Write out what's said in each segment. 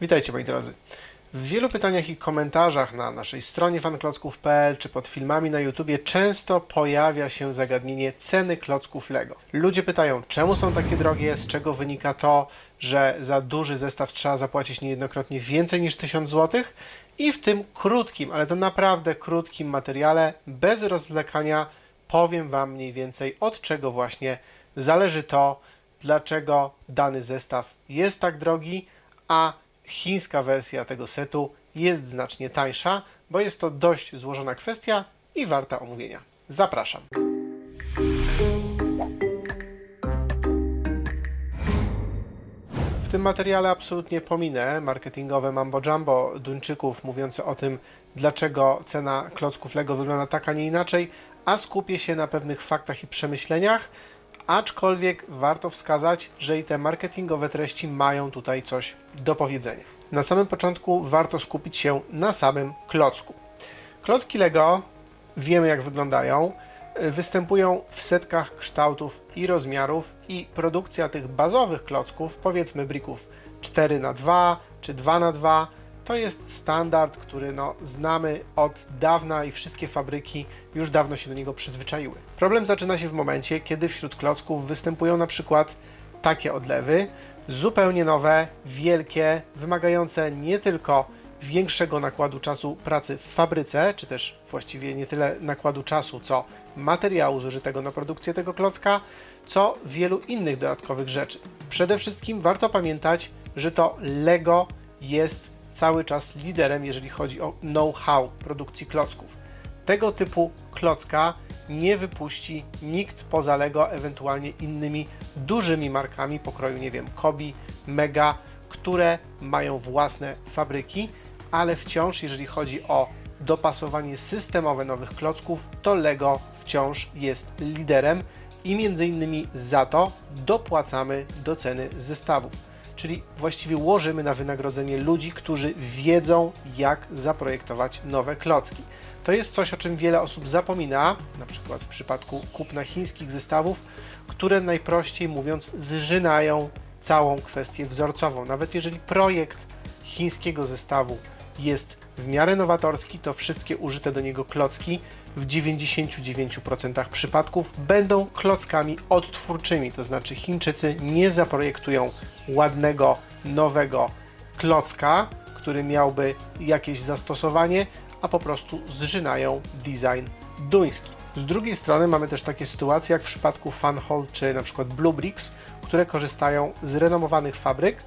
Witajcie moi drodzy. W wielu pytaniach i komentarzach na naszej stronie fanklocków.pl czy pod filmami na YouTubie często pojawia się zagadnienie ceny klocków Lego. Ludzie pytają, czemu są takie drogie, z czego wynika to, że za duży zestaw trzeba zapłacić niejednokrotnie więcej niż 1000 zł i w tym krótkim, ale to naprawdę krótkim materiale, bez rozwlekania, powiem Wam mniej więcej od czego właśnie zależy to, dlaczego dany zestaw jest tak drogi, a chińska wersja tego setu jest znacznie tańsza, bo jest to dość złożona kwestia i warta omówienia. Zapraszam. W tym materiale absolutnie pominę marketingowe mambo jumbo Duńczyków mówiące o tym, dlaczego cena klocków Lego wygląda tak, a nie inaczej, a skupię się na pewnych faktach i przemyśleniach, aczkolwiek warto wskazać, że i te marketingowe treści mają tutaj coś do powiedzenia. Na samym początku warto skupić się na samym klocku. Klocki Lego wiemy jak wyglądają. Występują w setkach kształtów i rozmiarów i produkcja tych bazowych klocków, powiedzmy brików 4 na 2 czy 2 na 2 to jest standard, który no, znamy od dawna i wszystkie fabryki już dawno się do niego przyzwyczaiły. Problem zaczyna się w momencie, kiedy wśród klocków występują na przykład takie odlewy, zupełnie nowe, wielkie, wymagające nie tylko większego nakładu czasu pracy w fabryce, czy też właściwie nie tyle nakładu czasu, co materiału zużytego na produkcję tego klocka, co wielu innych dodatkowych rzeczy. Przede wszystkim warto pamiętać, że to Lego jest cały czas liderem, jeżeli chodzi o know-how produkcji klocków. Tego typu klocka nie wypuści nikt poza Lego, ewentualnie innymi dużymi markami pokroju, nie wiem, Kobi, Mega, które mają własne fabryki, ale wciąż, jeżeli chodzi o dopasowanie systemowe nowych klocków, to Lego wciąż jest liderem i między innymi za to dopłacamy do ceny zestawów czyli właściwie łożymy na wynagrodzenie ludzi, którzy wiedzą, jak zaprojektować nowe klocki. To jest coś, o czym wiele osób zapomina, na przykład w przypadku kupna chińskich zestawów, które najprościej mówiąc zżynają całą kwestię wzorcową. Nawet jeżeli projekt chińskiego zestawu jest w miarę nowatorski, to wszystkie użyte do niego klocki w 99% przypadków będą klockami odtwórczymi, to znaczy Chińczycy nie zaprojektują ładnego, nowego klocka, który miałby jakieś zastosowanie, a po prostu zżynają design duński. Z drugiej strony mamy też takie sytuacje jak w przypadku Funhold czy na przykład Bluebricks, które korzystają z renomowanych fabryk,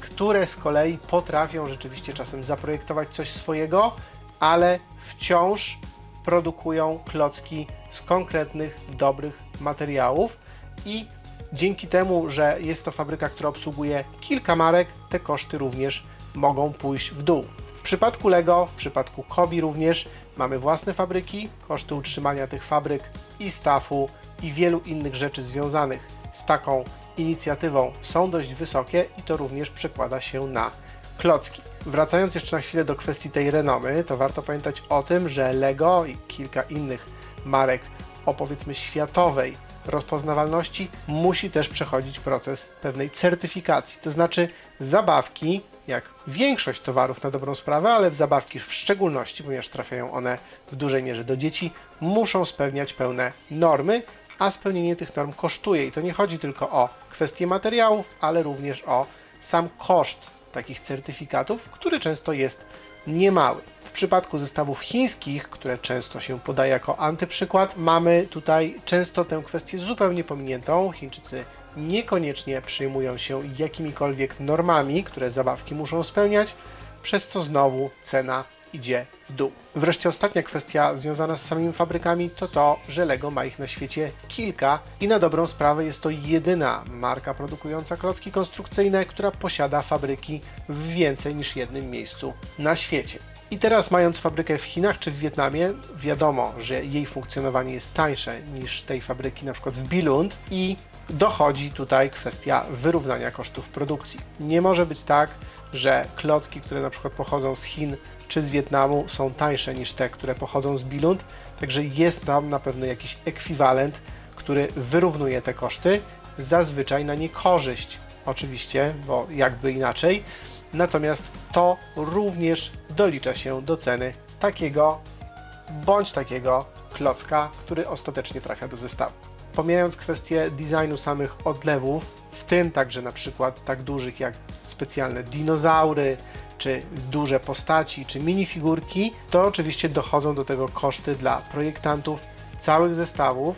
które z kolei potrafią rzeczywiście czasem zaprojektować coś swojego, ale wciąż produkują klocki z konkretnych, dobrych materiałów i dzięki temu, że jest to fabryka, która obsługuje kilka marek, te koszty również mogą pójść w dół. W przypadku Lego, w przypadku Kobi również mamy własne fabryki, koszty utrzymania tych fabryk i stafu i wielu innych rzeczy związanych z taką inicjatywą są dość wysokie i to również przekłada się na klocki. Wracając jeszcze na chwilę do kwestii tej renomy, to warto pamiętać o tym, że Lego i kilka innych marek o powiedzmy światowej rozpoznawalności musi też przechodzić proces pewnej certyfikacji. To znaczy zabawki, jak większość towarów na dobrą sprawę, ale w zabawki w szczególności, ponieważ trafiają one w dużej mierze do dzieci, muszą spełniać pełne normy, a spełnienie tych norm kosztuje. I to nie chodzi tylko o kwestie materiałów, ale również o sam koszt takich certyfikatów, który często jest niemały. Przypadku zestawów chińskich, które często się podaje jako antyprzykład, mamy tutaj często tę kwestię zupełnie pominiętą. Chińczycy niekoniecznie przyjmują się jakimikolwiek normami, które zabawki muszą spełniać, przez co znowu cena idzie w dół. Wreszcie ostatnia kwestia związana z samymi fabrykami to to, że Lego ma ich na świecie kilka i na dobrą sprawę jest to jedyna marka produkująca klocki konstrukcyjne, która posiada fabryki w więcej niż jednym miejscu na świecie. I teraz mając fabrykę w Chinach czy w Wietnamie, wiadomo, że jej funkcjonowanie jest tańsze niż tej fabryki na przykład w Billund i dochodzi tutaj kwestia wyrównania kosztów produkcji. Nie może być tak, że klocki, które na przykład pochodzą z Chin czy z Wietnamu są tańsze niż te, które pochodzą z Billund, także jest tam na pewno jakiś ekwiwalent, który wyrównuje te koszty, zazwyczaj na niekorzyść oczywiście, bo jakby inaczej, natomiast to również dolicza się do ceny takiego bądź takiego klocka, który ostatecznie trafia do zestawu. Pomijając kwestię designu samych odlewów, w tym także na przykład tak dużych jak specjalne dinozaury, czy duże postaci, czy minifigurki, to oczywiście dochodzą do tego koszty dla projektantów całych zestawów,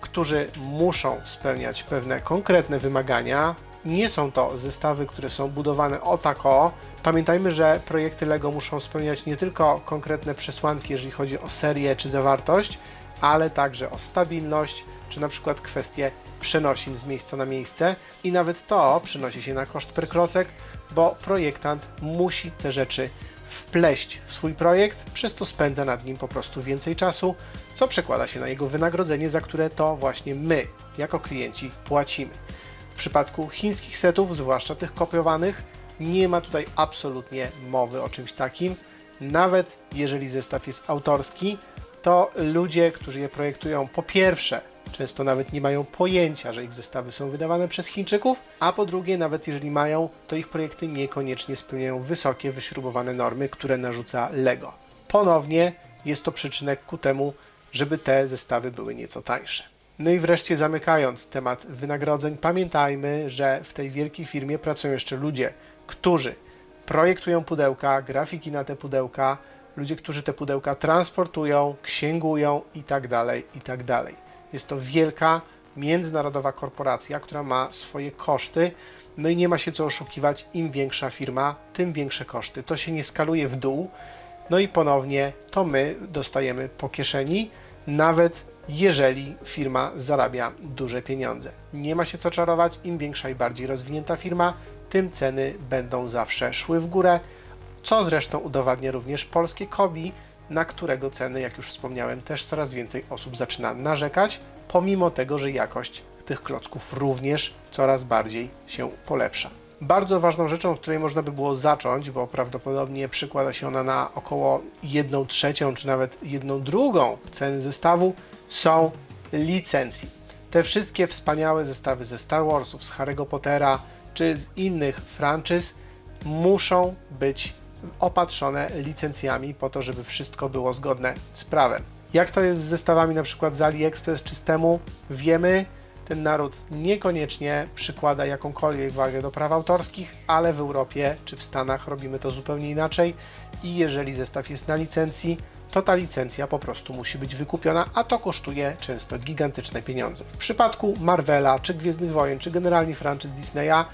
którzy muszą spełniać pewne konkretne wymagania. Nie są to zestawy, które są budowane o tako. Pamiętajmy, że projekty LEGO muszą spełniać nie tylko konkretne przesłanki, jeżeli chodzi o serię czy zawartość, ale także o stabilność, czy na przykład kwestie przenosin z miejsca na miejsce i nawet to przynosi się na koszt per klocek, bo projektant musi te rzeczy wpleść w swój projekt, przez co spędza nad nim po prostu więcej czasu, co przekłada się na jego wynagrodzenie, za które to właśnie my, jako klienci, płacimy. Przypadku chińskich setów, zwłaszcza tych kopiowanych, nie ma tutaj absolutnie mowy o czymś takim. Nawet jeżeli zestaw jest autorski, to ludzie, którzy je projektują, po pierwsze, często nawet nie mają pojęcia, że ich zestawy są wydawane przez Chińczyków, a po drugie, nawet jeżeli mają, to ich projekty niekoniecznie spełniają wysokie, wyśrubowane normy, które narzuca LEGO. Ponownie jest to przyczynek ku temu, żeby te zestawy były nieco tańsze. No i wreszcie zamykając temat wynagrodzeń, pamiętajmy, że w tej wielkiej firmie pracują jeszcze ludzie, którzy projektują pudełka, grafiki na te pudełka, ludzie, którzy te pudełka transportują, księgują itd., itd. Jest to wielka, międzynarodowa korporacja, która ma swoje koszty, no i nie ma się co oszukiwać, im większa firma, tym większe koszty. To się nie skaluje w dół, no i ponownie to my dostajemy po kieszeni, nawet jeżeli firma zarabia duże pieniądze. Nie ma się co czarować, im większa i bardziej rozwinięta firma, tym ceny będą zawsze szły w górę, co zresztą udowadnia również polskie Kobi, na którego ceny, jak już wspomniałem, też coraz więcej osób zaczyna narzekać, pomimo tego, że jakość tych klocków również coraz bardziej się polepsza. Bardzo ważną rzeczą, od której można by było zacząć, bo prawdopodobnie przykłada się ona na około 1 trzecią czy nawet 1 drugą ceny zestawu, są licencje. Te wszystkie wspaniałe zestawy ze Star Warsów, z Harry'ego Pottera czy z innych franczyz muszą być opatrzone licencjami po to, żeby wszystko było zgodne z prawem. Jak to jest z zestawami na przykład z AliExpress czy z temu, wiemy, ten naród niekoniecznie przykłada jakąkolwiek wagę do praw autorskich, ale w Europie czy w Stanach robimy to zupełnie inaczej i jeżeli zestaw jest na licencji, to ta licencja po prostu musi być wykupiona, a to kosztuje często gigantyczne pieniądze. W przypadku Marvela, czy Gwiezdnych Wojen, czy generalnie franczyz Disneya,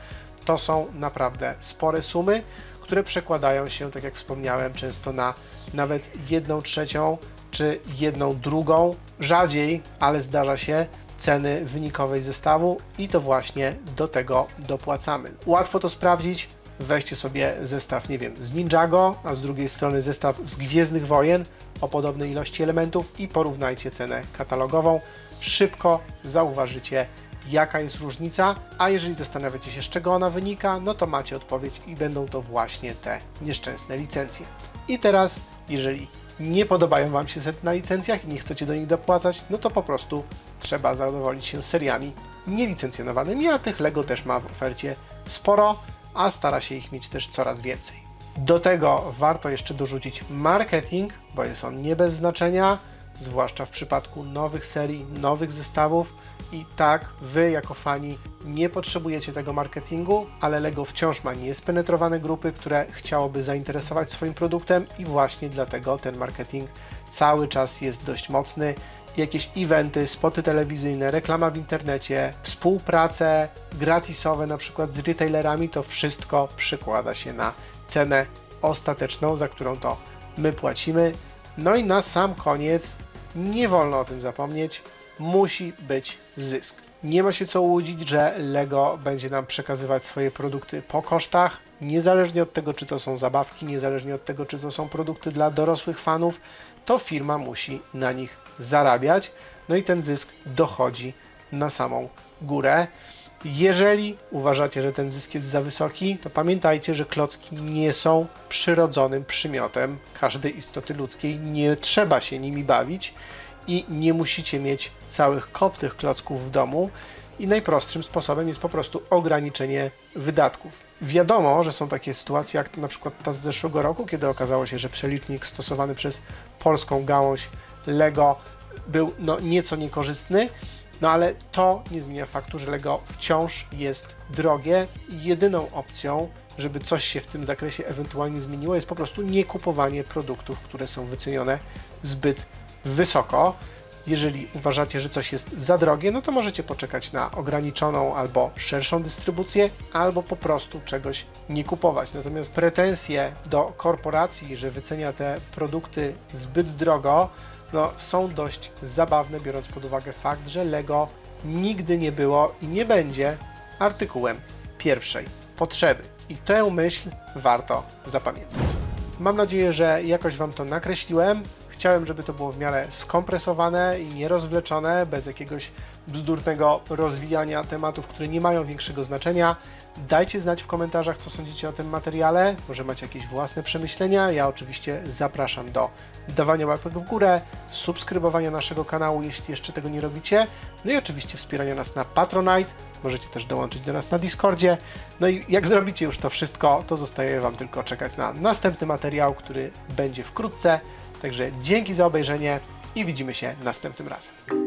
to są naprawdę spore sumy, które przekładają się, tak jak wspomniałem, często na nawet jedną trzecią czy jedną drugą, rzadziej, ale zdarza się, ceny wynikowej zestawu i to właśnie do tego dopłacamy. Łatwo to sprawdzić. Weźcie sobie zestaw, nie wiem, z Ninjago, a z drugiej strony zestaw z Gwiezdnych Wojen o podobnej ilości elementów i porównajcie cenę katalogową. Szybko zauważycie, jaka jest różnica, a jeżeli zastanawiacie się, z czego ona wynika, no to macie odpowiedź i będą to właśnie te nieszczęsne licencje. I teraz, jeżeli nie podobają Wam się sety na licencjach i nie chcecie do nich dopłacać, no to po prostu trzeba zadowolić się seriami nielicencjonowanymi, a tych LEGO też ma w ofercie sporo, a stara się ich mieć też coraz więcej. Do tego warto jeszcze dorzucić marketing, bo jest on nie bez znaczenia, zwłaszcza w przypadku nowych serii, nowych zestawów. I tak, wy jako fani nie potrzebujecie tego marketingu, ale LEGO wciąż ma niespenetrowane grupy, które chciałoby zainteresować swoim produktem i właśnie dlatego ten marketing cały czas jest dość mocny. Jakieś eventy, spoty telewizyjne, reklama w internecie, współprace gratisowe na przykład z retailerami, to wszystko przykłada się na cenę ostateczną, za którą to my płacimy. No i na sam koniec, nie wolno o tym zapomnieć, musi być zysk. Nie ma się co łudzić, że Lego będzie nam przekazywać swoje produkty po kosztach, niezależnie od tego, czy to są zabawki, niezależnie od tego, czy to są produkty dla dorosłych fanów, to firma musi na nich zarabiać. No i ten zysk dochodzi na samą górę. Jeżeli uważacie, że ten zysk jest za wysoki, to pamiętajcie, że klocki nie są przyrodzonym przymiotem każdej istoty ludzkiej. Nie trzeba się nimi bawić i nie musicie mieć całych kop tych klocków w domu. I najprostszym sposobem jest po prostu ograniczenie wydatków. Wiadomo, że są takie sytuacje, jak na przykład ta z zeszłego roku, kiedy okazało się, że przelicznik stosowany przez polską gałąź Lego był no, nieco niekorzystny, no ale to nie zmienia faktu, że Lego wciąż jest drogie jedyną opcją, żeby coś się w tym zakresie ewentualnie zmieniło, jest po prostu nie kupowanie produktów, które są wycenione zbyt wysoko. Jeżeli uważacie, że coś jest za drogie, no to możecie poczekać na ograniczoną albo szerszą dystrybucję, albo po prostu czegoś nie kupować. Natomiast pretensje do korporacji, że wycenia te produkty zbyt drogo, no, są dość zabawne, biorąc pod uwagę fakt, że Lego nigdy nie było i nie będzie artykułem pierwszej potrzeby. I tę myśl warto zapamiętać. Mam nadzieję, że jakoś Wam to nakreśliłem. Chciałem, żeby to było w miarę skompresowane i nierozwleczone, bez jakiegoś bzdurnego rozwijania tematów, które nie mają większego znaczenia. Dajcie znać w komentarzach, co sądzicie o tym materiale. Może macie jakieś własne przemyślenia. Ja oczywiście zapraszam do dawania łapek w górę, subskrybowania naszego kanału, jeśli jeszcze tego nie robicie. No i oczywiście wspierania nas na Patronite. Możecie też dołączyć do nas na Discordzie. No i jak zrobicie już to wszystko, to zostaje Wam tylko czekać na następny materiał, który będzie wkrótce. Także dzięki za obejrzenie i widzimy się następnym razem.